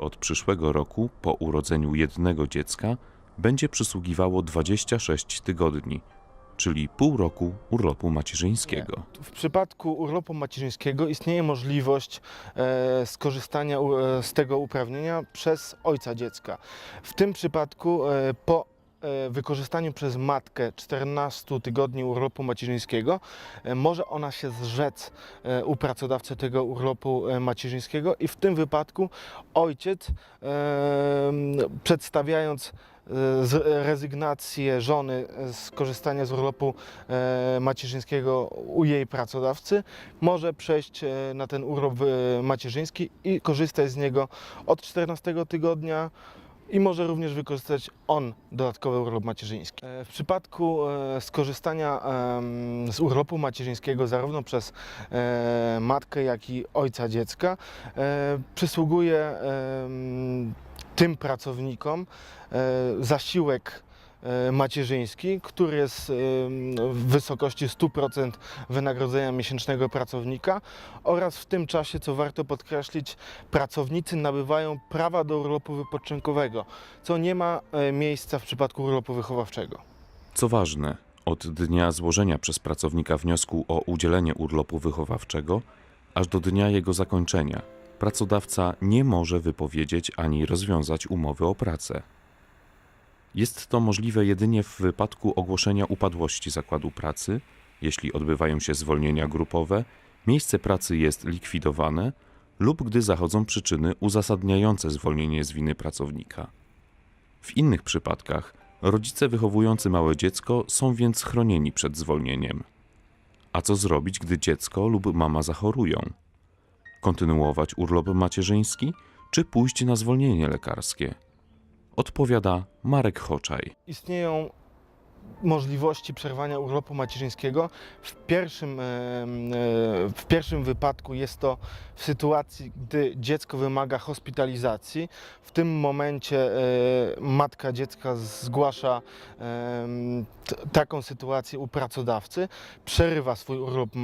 Od przyszłego roku, po urodzeniu jednego dziecka, będzie przysługiwało 26 tygodni, czyli pół roku urlopu macierzyńskiego. W przypadku urlopu macierzyńskiego istnieje możliwość e, skorzystania u- e, z tego uprawnienia przez ojca dziecka. W tym przypadku e, po wykorzystaniu przez matkę 14 tygodni urlopu macierzyńskiego. E, może ona się zrzec e, u pracodawcy tego urlopu e, macierzyńskiego. I w tym wypadku ojciec e, przedstawiając e, rezygnację żony z korzystania z urlopu e, macierzyńskiego u jej pracodawcy, może przejść e, na ten urlop e, macierzyński i korzystać z niego od 14 tygodnia i może również wykorzystać on dodatkowy urlop macierzyński. E, W przypadku e, skorzystania z urlopu macierzyńskiego zarówno przez e, matkę, jak i ojca dziecka przysługuje tym pracownikom zasiłek macierzyński, który jest em, w wysokości 100% wynagrodzenia miesięcznego pracownika oraz w tym czasie, co warto podkreślić, pracownicy nabywają prawa do urlopu wypoczynkowego, co nie ma e, miejsca w przypadku urlopu wychowawczego. Co ważne, od dnia złożenia przez pracownika wniosku o udzielenie urlopu wychowawczego, aż do dnia jego zakończenia, pracodawca nie może wypowiedzieć ani rozwiązać umowy o pracę. Jest to możliwe jedynie w wypadku ogłoszenia upadłości zakładu pracy, jeśli odbywają się zwolnienia grupowe, miejsce pracy jest likwidowane lub gdy zachodzą przyczyny uzasadniające zwolnienie z winy pracownika. W innych przypadkach rodzice wychowujący małe dziecko są więc chronieni przed zwolnieniem. A co zrobić, gdy dziecko lub mama zachorują? Kontynuować urlop macierzyński, czy pójść na zwolnienie lekarskie? Odpowiada Marek Choczaj. Istnieją możliwości przerwania urlopu macierzyńskiego. W pierwszym, e, w pierwszym wypadku jest to w sytuacji, gdy dziecko wymaga hospitalizacji. W tym momencie e, matka dziecka zgłasza taką sytuację u pracodawcy, przerywa swój urlop e,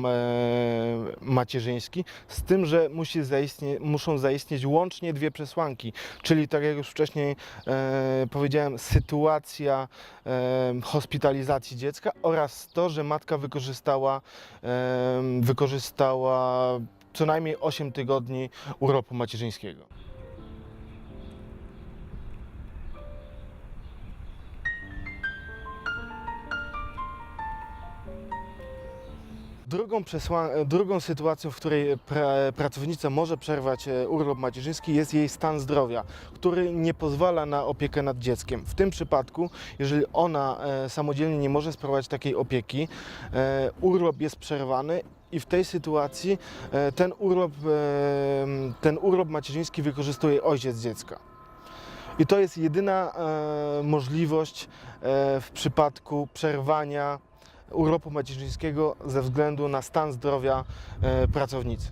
macierzyński, z tym, że musi zaistnie, muszą zaistnieć łącznie dwie przesłanki, czyli tak jak już wcześniej powiedziałem, sytuacja e, hospitalizacji dziecka oraz to, że matka wykorzystała, wykorzystała co najmniej 8 tygodni urlopu macierzyńskiego. Drugą, przesła- drugą sytuacją, w której pra, pracownica może przerwać e, urlop macierzyński jest jej stan zdrowia, który nie pozwala na opiekę nad dzieckiem. W tym przypadku, jeżeli ona e, samodzielnie nie może sprawować takiej opieki, e, urlop jest przerwany i w tej sytuacji e, ten urlop, e, ten urlop macierzyński wykorzystuje ojciec dziecka. I to jest jedyna e, możliwość e, w przypadku przerwania urlopu macierzyńskiego ze względu na stan zdrowia e, pracownicy.